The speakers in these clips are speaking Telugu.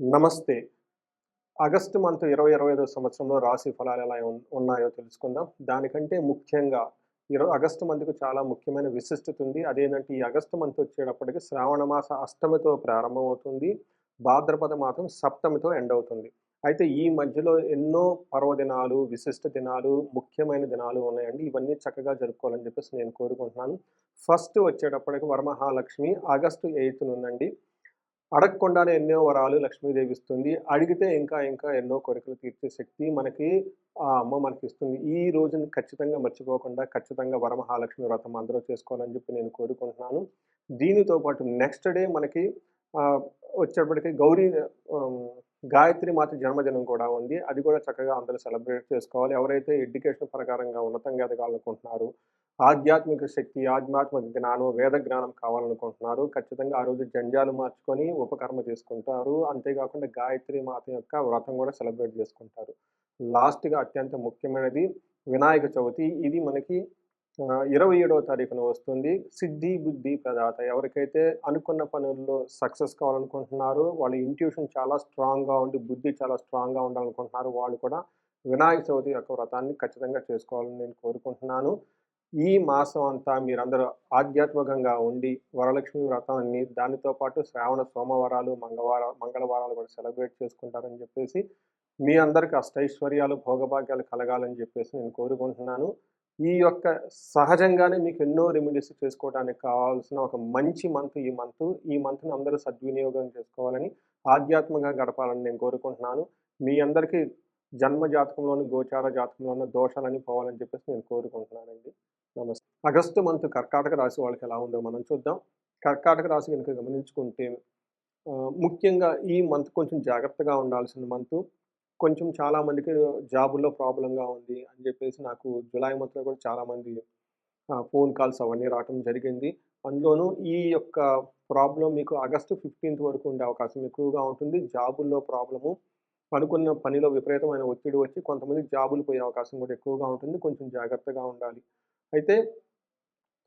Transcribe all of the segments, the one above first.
నమస్తే. ఆగస్టు మంత్ ఇరవై ఇరవై ఐదో సంవత్సరంలో రాశి ఫలాలు ఎలా ఉన్నాయో తెలుసుకుందాం. దానికంటే ముఖ్యంగా ఇరవై ఆగస్టు మంత్కు చాలా ముఖ్యమైన విశిష్టత ఉంది. అదేంటంటే ఈ ఆగస్టు మంత్ వచ్చేటప్పటికి శ్రావణ మాస అష్టమితో ప్రారంభమవుతుంది. భాద్రపద మాసం సప్తమితో ఎండ్ అవుతుంది అయితే ఈ మధ్యలో ఎన్నో పర్వదినాలు విశిష్ట దినాలు ముఖ్యమైన దినాలు ఉన్నాయండి. ఇవన్నీ చక్కగా జరుపుకోవాలని చెప్పేసి నేను కోరుకుంటున్నాను. ఫస్ట్ వచ్చేటప్పటికి వరమహాలక్ష్మి ఆగస్టు ఎయిత్ ఉందండి అడగకుండానే ఎన్నో వరాలు లక్ష్మీదేవి ఇస్తుంది. అడిగితే ఇంకా ఇంకా ఎన్నో కోరికలు తీర్చే శక్తి మనకి ఆ అమ్మ మనకి ఇస్తుంది. ఈ రోజుని ఖచ్చితంగా మర్చిపోకుండా ఖచ్చితంగా వరమహాలక్ష్మి వ్రతం అందరూ చేసుకోవాలని చెప్పి నేను కోరుకుంటున్నాను. దీనితో పాటు నెక్స్ట్ డే మనకి వచ్చేప్పటికీ గౌరీ గాయత్రి మాత జన్మదినం కూడా ఉంది. అది కూడా చక్కగా అందరూ సెలబ్రేట్ చేసుకోవాలి. ఎవరైతే ఎడ్యుకేషన్ ప్రకారంగా ఉన్నతంగా ఎదగాలనుకుంటున్నారు ఆధ్యాత్మిక శక్తి ఆధ్యాత్మిక జ్ఞానం వేద జ్ఞానం కావాలనుకుంటున్నారు ఖచ్చితంగా ఆ రోజు జంజాలు మార్చుకొని ఉపకర్మ చేసుకుంటారు. అంతేకాకుండా గాయత్రి మాత యొక్క వ్రతం కూడా సెలబ్రేట్ చేసుకుంటారు. లాస్ట్గా అత్యంత ముఖ్యమైనది వినాయక చవితి. ఇది మనకి ఇరవై ఏడవ తారీఖున వస్తుంది. సిద్ధి బుద్ధి ప్రదాత. ఎవరికైతే అనుకున్న పనుల్లో సక్సెస్ కావాలనుకుంటున్నారో వాళ్ళ ఇంట్యూషన్ చాలా స్ట్రాంగ్గా ఉండి బుద్ధి చాలా స్ట్రాంగ్గా ఉండాలనుకుంటున్నారు వాళ్ళు కూడా వినాయక చవితి యొక్క వ్రతాన్ని ఖచ్చితంగా చేసుకోవాలని నేను కోరుకుంటున్నాను. ఈ మాసం అంతా మీరందరూ ఆధ్యాత్మికంగా ఉండి వరలక్ష్మి వ్రతాన్ని దానితో పాటు శ్రావణ సోమవారాలు మంగళవార మంగళవారాలు కూడా సెలబ్రేట్ చేసుకుంటారని చెప్పేసి మీ అందరికి అష్టైశ్వర్యాలు భోగభాగ్యాలు కలగాలని చెప్పేసి నేను కోరుకుంటున్నాను. ఈ యొక్క సహజంగానే మీకు ఎన్నో రెమెడీస్ చేసుకోవడానికి కావాల్సిన ఒక మంచి మంత్ ఈ మంత్ ఈ మంత్ని అందరూ సద్వినియోగం చేసుకోవాలని ఆధ్యాత్మికంగా గడపాలని నేను కోరుకుంటున్నాను. మీ అందరికీ జన్మ జాతకంలోని గోచార జాతకంలోని దోషాలని పోవాలని చెప్పేసి నేను కోరుకుంటున్నానండి. నమస్తే. ఆగస్టు మంత్ కర్కాటక రాశి వాళ్ళకి ఎలా ఉందో మనం చూద్దాం. కర్కాటక రాశి కనుక గమనించుకుంటే ముఖ్యంగా ఈ మంత్ కొంచెం జాగ్రత్తగా ఉండాల్సిన మంత్ కొంచెం చాలా మందికి జాబుల్లో ప్రాబ్లంగా ఉంది అని చెప్పేసి నాకు జులై మంత్లో కూడా చాలామంది ఫోన్ కాల్స్ అవన్నీ రావటం జరిగింది. అందులోనూ ఈ యొక్క ప్రాబ్లం మీకు ఆగస్టు ఫిఫ్టీన్త్ వరకు ఉండే అవకాశం ఎక్కువగా ఉంటుంది. జాబుల్లో ప్రాబ్లము అనుకున్న పనిలో విపరీతమైన ఒత్తిడి వచ్చి కొంతమంది జాబులు పోయే అవకాశం కూడా ఎక్కువగా ఉంటుంది. కొంచెం జాగ్రత్తగా ఉండాలి. అయితే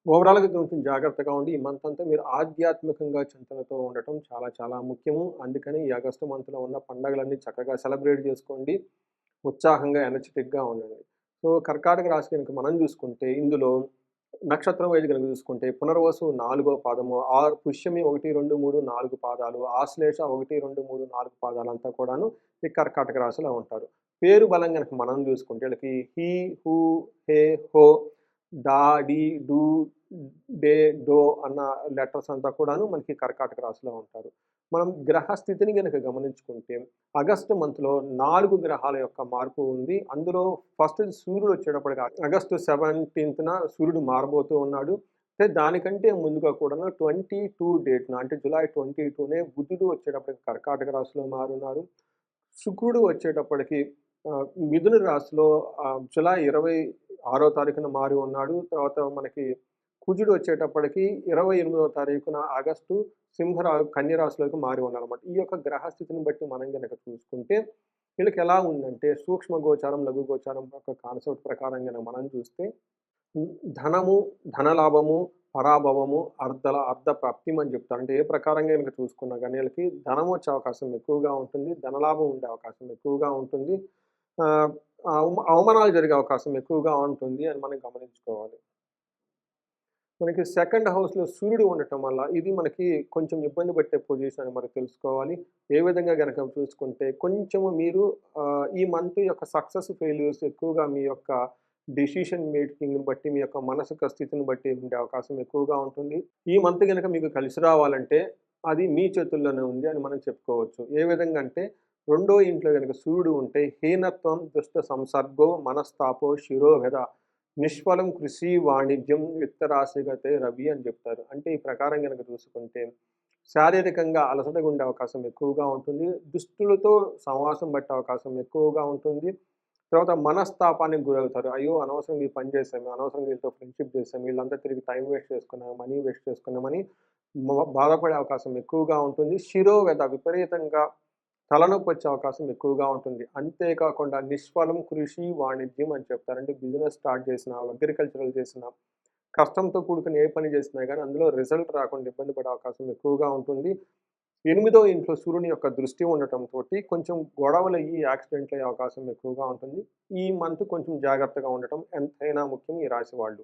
ఓవరాల్గా కొంచెం జాగ్రత్తగా ఉండి ఈ మంత్ అంతా మీరు ఆధ్యాత్మికంగా చింతనతో ఉండటం చాలా చాలా ముఖ్యము. అందుకని ఈ ఆగస్టు మంత్లో ఉన్న పండగలన్నీ చక్కగా సెలబ్రేట్ చేసుకోండి. ఉత్సాహంగా ఎనర్జెటిక్గా ఉండండి. సో కర్కాటక రాశి కనుక మనం చూసుకుంటే ఇందులో నక్షత్రం వైద్య కనుక చూసుకుంటే పునర్వసు నాలుగో పాదము ఆరు పుష్యమి ఒకటి రెండు మూడు నాలుగు పాదాలు ఆశ్లేష ఒకటి రెండు మూడు నాలుగు పాదాలు అంతా కూడాను ఈ కర్కాటక రాశిలో ఉంటారు. పేరు బలం కనుక మనం చూసుకుంటే వీళ్ళకి హీ హూ హే హో డా డి డూ డే డో అన్న లెటర్స్ అంతా కూడాను మనకి కర్కాటక రాశిలో ఉంటారు. మనం గ్రహ స్థితిని కనుక గమనించుకుంటే ఆగస్టు మంత్లో నాలుగు గ్రహాల యొక్క మార్పు ఉంది. అందులో ఫస్ట్ సూర్యుడు వచ్చేటప్పటికి ఆగస్టు సెవెంటీన్త్న సూర్యుడు మారబోతూ ఉన్నాడు. అంటే దానికంటే ముందుగా కూడా ట్వంటీ టూ డేట్న అంటే జూలై ట్వంటీ టూనే బుధుడు వచ్చేటప్పటికి కర్కాటక రాశిలో మారున్నారు. శుక్రుడు వచ్చేటప్పటికి మిథున రాశిలో జూలై ఇరవై ఆరో తారీఖున మారి ఉన్నాడు. తర్వాత మనకి కుజుడు వచ్చేటప్పటికి ఇరవై ఎనిమిదవ తారీఖున ఆగస్టు సింహరా కన్యరాశిలోకి మారి ఉన్నారన్నమాట. ఈ యొక్క గ్రహస్థితిని బట్టి మనం కనుక చూసుకుంటే వీళ్ళకి ఎలా ఉందంటే సూక్ష్మ గోచారం లఘు గోచారం యొక్క కాన్సెప్ట్ ప్రకారం కనుక మనం చూస్తే ధనము ధనలాభము పరాభవము అర్ధల అర్ధ ప్రాప్తిం అని చెప్తారు. అంటే ఏ ప్రకారంగా కనుక చూసుకున్నా కానీ వీళ్ళకి ధనం వచ్చే అవకాశం ఎక్కువగా ఉంటుంది. ధనలాభం ఉండే అవకాశం ఎక్కువగా ఉంటుంది. అవమానాలు జరిగే అవకాశం ఎక్కువగా ఉంటుంది అని మనం గమనించుకోవాలి. మనకి సెకండ్ హౌస్లో సూర్యుడు ఉండటం వల్ల ఇది మనకి కొంచెం ఇబ్బంది పెట్టే పొజిషన్ అని మనకు తెలుసుకోవాలి. ఏ విధంగా కనుక చూసుకుంటే కొంచెము మీరు ఈ మంత్ యొక్క సక్సెస్ ఫెయిల్యూర్స్ ఎక్కువగా మీ యొక్క డిసిషన్ మేకింగ్ని బట్టి మీ యొక్క మనసుక స్థితిని బట్టి ఉండే అవకాశం ఎక్కువగా ఉంటుంది. ఈ మంత్ కనుక మీకు కలిసి రావాలంటే అది మీ చేతుల్లోనే ఉంది అని మనం చెప్పుకోవచ్చు. ఏ విధంగా అంటే రెండో ఇంట్లో కనుక సూర్యుడు ఉంటే హీనత్వం దుష్ట సంసర్గో మనస్తాపో శిరోభద నిష్ఫలం కృషి వాణిజ్యం విత్తరాశిగతే రవి అని చెప్తారు. అంటే ఈ ప్రకారం కనుక చూసుకుంటే శారీరకంగా అలసటగా ఉండే అవకాశం ఎక్కువగా ఉంటుంది. దుస్తులతో సమాసం పట్టే అవకాశం ఎక్కువగా ఉంటుంది. తర్వాత మనస్తాపానికి గురవుతారు. అయ్యో అనవసరంగా ఈ పని చేసాము అనవసరంగా వీళ్ళతో ఫ్రెండ్షిప్ చేసాము వీళ్ళంతా తిరిగి టైం వేస్ట్ చేసుకున్నాము మనీ వేస్ట్ చేసుకున్నామని బాధపడే అవకాశం ఎక్కువగా ఉంటుంది. శిరోవేద విపరీతంగా తలనొప్పి వచ్చే అవకాశం ఎక్కువగా ఉంటుంది. అంతేకాకుండా నిష్ఫలం కృషి వాణిజ్యం అని చెప్తారంటే బిజినెస్ స్టార్ట్ చేసిన అగ్రికల్చరల్ చేసిన. కష్టంతో కూడుకుని ఏ పని చేసినా కానీ అందులో రిజల్ట్ రాకుండా ఇబ్బంది పడే అవకాశం ఎక్కువగా ఉంటుంది. ఎనిమిదో ఇంట్లో సూర్యుని యొక్క దృష్టి ఉండటంతో కొంచెం గొడవలు అయ్యి యాక్సిడెంట్లు అయ్యే అవకాశం ఎక్కువగా ఉంటుంది. ఈ మంత్ కొంచెం జాగ్రత్తగా ఉండటం ఎంతైనా ముఖ్యం ఈ రాశి వాళ్ళు.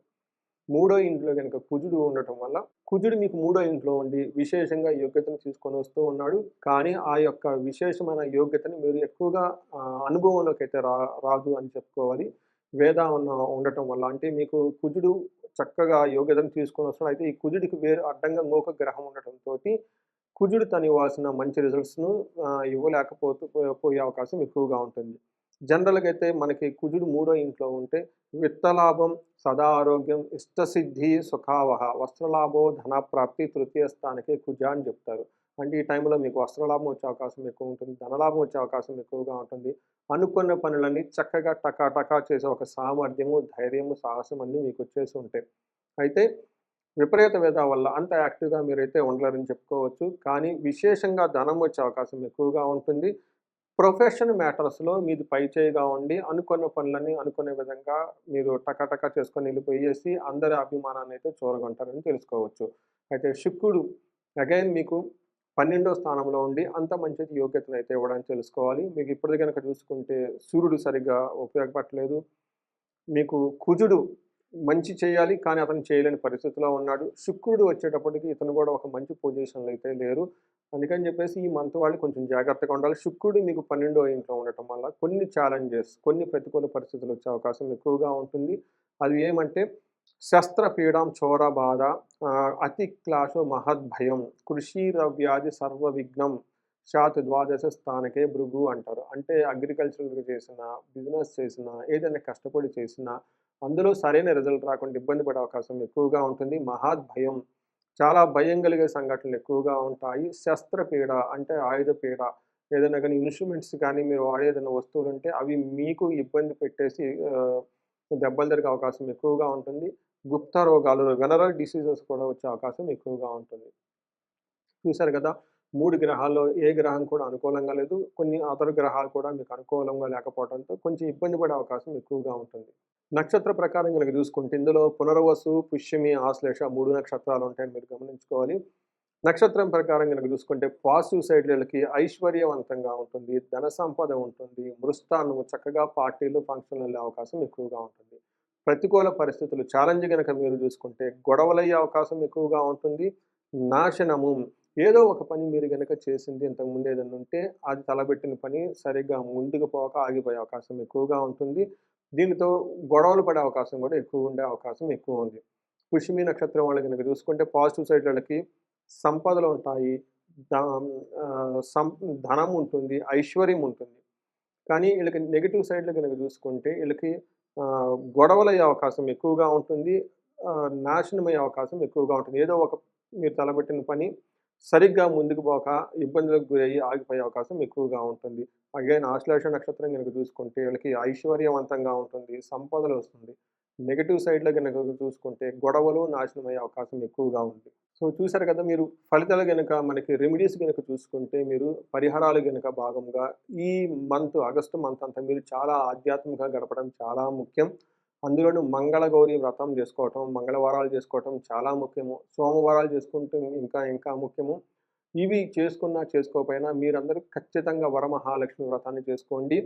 మూడో ఇంట్లో కనుక కుజుడు ఉండటం వల్ల కుజుడు మీకు మూడో ఇంట్లో ఉండి విశేషంగా యోగ్యతను తీసుకొని వస్తూ ఉన్నాడు. కానీ ఆ యొక్క విశేషమైన యోగ్యతని మీరు ఎక్కువగా అనుభవంలోకి అయితే రా రాదు అని చెప్పుకోవాలి. వేద ఉన్న ఉండటం వల్ల అంటే మీకు కుజుడు చక్కగా యోగ్యతను తీసుకొని వస్తున్నాడు. అయితే ఈ కుజుడికి వేరు అడ్డంగా ఇంకొక గ్రహం ఉండటంతో కుజుడు తను ఇవ్వాల్సిన మంచి రిజల్ట్స్ను ఇవ్వలేకపోతూ పోయే అవకాశం ఎక్కువగా ఉంటుంది. జనరల్గా అయితే మనకి కుజుడు మూడో ఇంట్లో ఉంటే విత్తలాభం సదా ఆరోగ్యం ఇష్టసిద్ధి సుఖావహ వస్త్రలాభో ధనప్రాప్తి తృతీయ స్థానకే కుజ అని చెప్తారు. అంటే ఈ టైంలో మీకు వస్త్రలాభం వచ్చే అవకాశం ఎక్కువ ఉంటుంది ధనలాభం వచ్చే అవకాశం ఎక్కువగా ఉంటుంది. అనుకున్న పనులన్నీ చక్కగా టకాటకా చేసే ఒక సామర్థ్యము ధైర్యము సాహసం అన్నీ మీకు వచ్చేసి ఉంటాయి. అయితే విపరీత వేద వల్ల అంత యాక్టివ్గా మీరైతే ఉండలేరని చెప్పుకోవచ్చు. కానీ విశేషంగా ధనం వచ్చే అవకాశం ఎక్కువగా ఉంటుంది. ప్రొఫెషన్ మ్యాటర్స్లో మీది పై చేయిగా ఉండి అనుకున్న పనులని అనుకునే విధంగా మీరు టకాటకా చేసుకొని వెళ్ళిపోయేసి అందరి అభిమానాన్ని అయితే చూరగొంటారని తెలుసుకోవచ్చు. అయితే శుక్రుడు అగైన్ మీకు పన్నెండో స్థానంలో ఉండి అంత మంచి యోగ్యతను అయితే ఇవ్వడానికి తెలుసుకోవాలి. మీకు ఇప్పుడు కనుక చూసుకుంటే సూర్యుడు సరిగ్గా ఉపయోగపడలేదు మీకు కుజుడు మంచి చేయాలి కానీ అతను చేయలేని పరిస్థితిలో ఉన్నాడు. శుక్రుడు వచ్చేటప్పటికి ఇతను కూడా ఒక మంచి పొజిషన్లో అయితే లేరు. అందుకని చెప్పేసి ఈ మంత్ వాళ్ళు కొంచెం జాగ్రత్తగా ఉండాలి. శుక్రుడు మీకు పన్నెండో ఇంట్లో ఉండటం వల్ల కొన్ని ఛాలెంజెస్ కొన్ని ప్రతికూల పరిస్థితులు వచ్చే అవకాశం ఎక్కువగా ఉంటుంది. అది ఏమంటే శస్త్రపీడం చోర బాధ అతి క్లాశో మహద్భయం కృషి రవ్యాధి సర్వ విఘ్నం శాత్ ద్వాదశ స్థానకే భృగు అంటారు. అంటే అగ్రికల్చర్ చేసిన బిజినెస్ చేసిన ఏదైనా కష్టపడి చేసినా అందులో సరైన రిజల్ట్ రాకుండా ఇబ్బంది పడే అవకాశం ఎక్కువగా ఉంటుంది. మహాద్భయం చాలా భయం కలిగే సంఘటనలు ఎక్కువగా ఉంటాయి. శస్త్రపీడ అంటే ఆయుధ పీడ ఏదైనా కానీ ఇన్స్ట్రుమెంట్స్ కానీ మీరు వాడే ఏదైనా వస్తువులు ఉంటే అవి మీకు ఇబ్బంది పెట్టేసి దెబ్బలు జరిగే అవకాశం ఎక్కువగా ఉంటుంది. గుప్త రోగాలు వెనరల్ డిసీజెస్ కూడా వచ్చే అవకాశం ఎక్కువగా ఉంటుంది. చూశారు కదా మూడు గ్రహాల్లో ఏ గ్రహం కూడా అనుకూలంగా లేదు. కొన్ని అతర గ్రహాలు కూడా మీకు అనుకూలంగా లేకపోవడంతో కొంచెం ఇబ్బంది పడే అవకాశం ఎక్కువగా ఉంటుంది. నక్షత్ర ప్రకారం కనుక చూసుకుంటే ఇందులో పునర్వసు పుష్యమి ఆశ్లేష మూడు నక్షత్రాలు ఉంటాయని మీరు గమనించుకోవాలి. నక్షత్రం ప్రకారం కనుక చూసుకుంటే పాజిటివ్ సైడ్లకి ఐశ్వర్యవంతంగా ఉంటుంది ధన సంపద ఉంటుంది మృస్తాను చక్కగా పార్టీలు ఫంక్షన్లు వెళ్ళే అవకాశం ఎక్కువగా ఉంటుంది. ప్రతికూల పరిస్థితులు ఛాలెంజ్ కనుక మీరు చూసుకుంటే గొడవలయ్యే అవకాశం ఎక్కువగా ఉంటుంది. నాశనము ఏదో ఒక పని మీరు కనుక చేసింది ఇంతకుముందు ఏదైనా ఉంటే అది తలబెట్టిన పని సరిగ్గా ముందుకు పోక ఆగిపోయే అవకాశం ఎక్కువగా ఉంటుంది. దీనితో గొడవలు పడే అవకాశం కూడా ఎక్కువ ఉండే అవకాశం ఎక్కువ ఉంది. పుష్మి నక్షత్రం వాళ్ళు కనుక చూసుకుంటే పాజిటివ్ సైడ్ వాళ్ళకి సంపదలు ఉంటాయి. సం ధనం ఉంటుంది ఐశ్వర్యం ఉంటుంది. కానీ వీళ్ళకి నెగిటివ్ సైడ్లో కనుక చూసుకుంటే వీళ్ళకి గొడవలు అయ్యే అవకాశం ఎక్కువగా ఉంటుంది. నాశనం అయ్యే అవకాశం ఎక్కువగా ఉంటుంది. ఏదో ఒక మీరు తలబెట్టిన పని సరిగ్గా ముందుకు పోక ఇబ్బందులకు గురయ్యి ఆగిపోయే అవకాశం ఎక్కువగా ఉంటుంది. అగైన్ ఆశ్లేష నక్షత్రం కనుక చూసుకుంటే వీళ్ళకి ఐశ్వర్యవంతంగా ఉంటుంది సంపదలు వస్తుంది. నెగిటివ్ సైడ్లో కనుక చూసుకుంటే గొడవలు నాశనం అయ్యే అవకాశం ఎక్కువగా ఉంది. సో చూసారు కదా మీరు ఫలితాలు కనుక మనకి రెమెడీస్ కనుక చూసుకుంటే మీరు పరిహారాలు కనుక భాగంగా ఈ మంత్ ఆగస్టు మంత్ అంతా మీరు చాలా ఆధ్యాత్మికంగా గడపడం చాలా ముఖ్యం. అందులోనూ మంగళగౌరి వ్రతం చేసుకోవటం మంగళవారాలు చేసుకోవటం చాలా ముఖ్యము. సోమవారాలు చేసుకుంటే ఇంకా ఇంకా ముఖ్యము. ఇవి చేసుకున్నా చేసుకోకపోయినా మీరందరూ ఖచ్చితంగా వరమహాలక్ష్మి వ్రతాన్ని చేసుకోండి.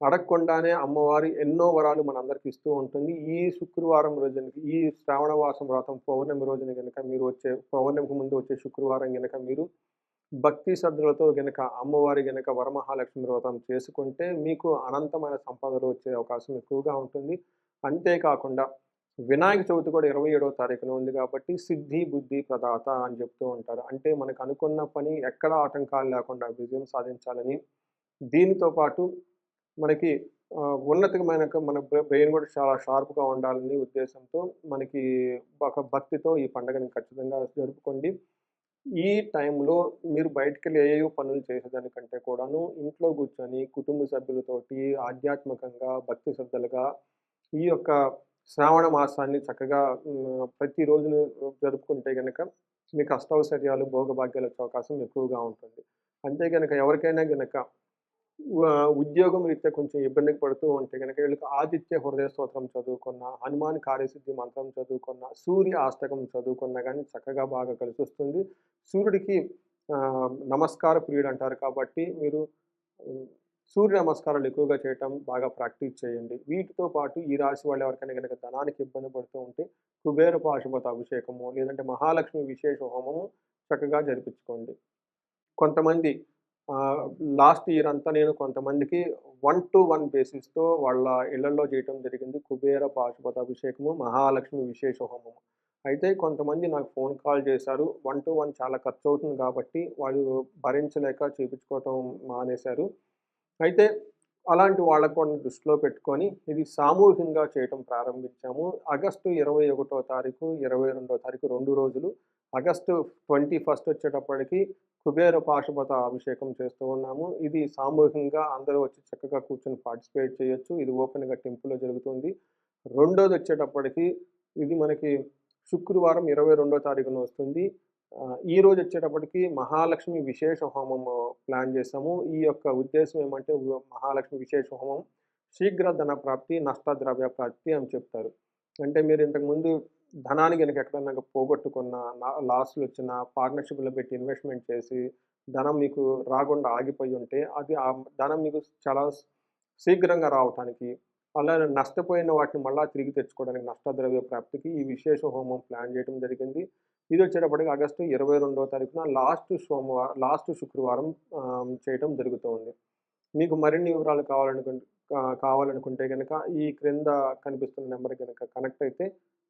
అడగకుండానే అమ్మవారి ఎన్నో వరాలు మనందరికి ఇస్తూ ఉంటుంది. ఈ శుక్రవారం రోజున ఈ శ్రావణవాసం వ్రతం పౌర్ణమి రోజున కనుక మీరు వచ్చే పౌర్ణమికి ముందు వచ్చే శుక్రవారం కనుక మీరు భక్తి శ్రద్ధలతో గనక అమ్మవారి గనక వరమహాలక్ష్మి వ్రతం చేసుకుంటే మీకు అనంతమైన సంపదలు వచ్చే అవకాశం ఎక్కువగా ఉంటుంది. అంతేకాకుండా వినాయక చవితి కూడా ఇరవై ఏడవ తారీఖున ఉంది కాబట్టి సిద్ధి బుద్ధి ప్రదాత అని చెప్తూ ఉంటారు. అంటే మనకు అనుకున్న పని ఎక్కడ ఆటంకాలు లేకుండా విజయం సాధించాలని దీనితో పాటు మనకి ఉన్నతమైన మన బ్రెయిన్ కూడా చాలా షార్ప్గా ఉండాలని ఉద్దేశంతో మనకి ఒక భక్తితో ఈ పండుగని ఖచ్చితంగా జరుపుకోండి. ఈ టైంలో మీరు బయటికి వెళ్ళి ఏ పనులు చేసేదానికంటే కూడాను ఇంట్లో కూర్చొని కుటుంబ సభ్యులతోటి ఆధ్యాత్మికంగా భక్తి శ్రద్ధలుగా ఈ యొక్క శ్రావణ మాసాన్ని చక్కగా ప్రతిరోజు ప్రతిరోజును జరుపుకుంటే కనుక మీకు అష్టౌశ్వర్యాలు భోగభాగ్యాలు వచ్చే అవకాశం ఎక్కువగా ఉంటుంది. అంతే కనుక ఎవరికైనా కనుక ఉద్యోగం రీత్యా కొంచెం ఇబ్బందికి పడుతూ ఉంటే కనుక వీళ్ళకి ఆదిత్య హృదయ స్తోత్రం చదువుకున్న హనుమాన్ కార్యసిద్ధి మంత్రం చదువుకున్న సూర్య ఆష్టకం చదువుకున్నా కానీ చక్కగా బాగా కలిసి వస్తుంది. సూర్యుడికి నమస్కార ప్రియుడు అంటారు కాబట్టి మీరు సూర్య నమస్కారాలు ఎక్కువగా చేయటం బాగా ప్రాక్టీస్ చేయండి. వీటితో పాటు ఈ రాశి వాళ్ళు ఎవరికైనా గనక ధనానికి ఇబ్బంది పడుతూ ఉంటే కుబేర పాశుపత అభిషేకము, లేదంటే మహాలక్ష్మి విశేష హోమము చక్కగా జరిపించుకోండి. కొంతమంది లాస్ట్ ఇయర్ అంతా నేను కొంతమందికి 1-1 బేసిస్‌తో వాళ్ళ ఇళ్ళలో చేయటం జరిగింది. కుబేర పాశుపత అభిషేకము, మహాలక్ష్మి విశేష హోమము. అయితే కొంతమంది నాకు ఫోన్ కాల్ చేశారు. 1-1 చాలా ఖర్చు అవుతుంది కాబట్టి వాళ్ళు భరించలేక చూపించుకోవటం మానేశారు. అయితే అలాంటి వాళ్ళ కూడా దృష్టిలో పెట్టుకొని ఇది సామూహికంగా చేయటం ప్రారంభించాము. ఆగస్టు 21 తారీఖు, 22 తారీఖు రెండు రోజులు. ఆగస్టు 21 వచ్చేటప్పటికి కుబేర పాశుపత అభిషేకం చేస్తూ ఉన్నాము. ఇది సామూహికంగా అందరూ వచ్చి చక్కగా కూర్చొని పార్టిసిపేట్ చేయొచ్చు. ఇది ఓపెన్‌గా టెంపుల్‌లో జరుగుతుంది. రెండోది వచ్చేటప్పటికి ఇది మనకి శుక్రవారం 22 తారీఖున వస్తుంది. ఈ రోజు వచ్చేటప్పటికి మహాలక్ష్మి విశేష హోమం ప్లాన్ చేసాము. ఈ యొక్క ఉద్దేశం ఏమంటే మహాలక్ష్మి విశేష హోమం శీఘ్ర ధన ప్రాప్తి, నష్టద్రవ్య ప్రాప్తి అని చెప్తారు. అంటే మీరు ఇంతకుముందు ధనాన్ని వెనక ఎక్కడన్నా పోగొట్టుకున్న, లాస్లు వచ్చిన పార్ట్నర్‌షిప్‌లో పెట్టి ఇన్వెస్ట్‌మెంట్ చేసి ధనం మీకు రాకుండా ఆగిపోయి ఉంటే అది ఆ ధనం మీకు చాలా శీఘ్రంగా రావటానికి, అలానే నష్టపోయిన వాటిని మళ్ళా తిరిగి తెచ్చుకోవడానికి నష్టద్రవ్య ప్రాప్తికి ఈ విశేష హోమం ప్లాన్ చేయడం జరిగింది. ఇది వచ్చేటప్పటికి ఆగస్టు 22 తారీఖున లాస్ట్ సోమవారం లాస్ట్ శుక్రవారం చేయటం జరుగుతోంది. మీకు మరిన్ని వివరాలు కావాలనుకుంటే కావాలనుకుంటే కనుక ఈ క్రింద కనిపిస్తున్న నెంబర్ కనుక కనెక్ట్ అయితే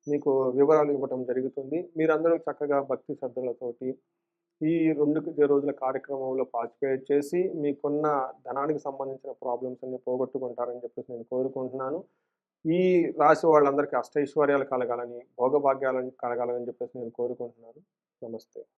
మీకు వివరాలు ఇవ్వటం జరుగుతుంది. మీరందరూ చక్కగా భక్తి శ్రద్ధలతోటి ఈ రెండు రోజుల కార్యక్రమంలో పార్టిసిపేట్ చేసి మీకున్న ధనానికి సంబంధించిన ప్రాబ్లమ్స్ అన్ని పోగొట్టుకుంటారని చెప్పేసి నేను కోరుకుంటున్నాను. ఈ రాశి వాళ్ళందరికీ అష్టైశ్వర్యాలు కలగాలని, భోగభాగ్యాలను కలగాలని చెప్పేసి నేను కోరుకుంటున్నాను. నమస్తే.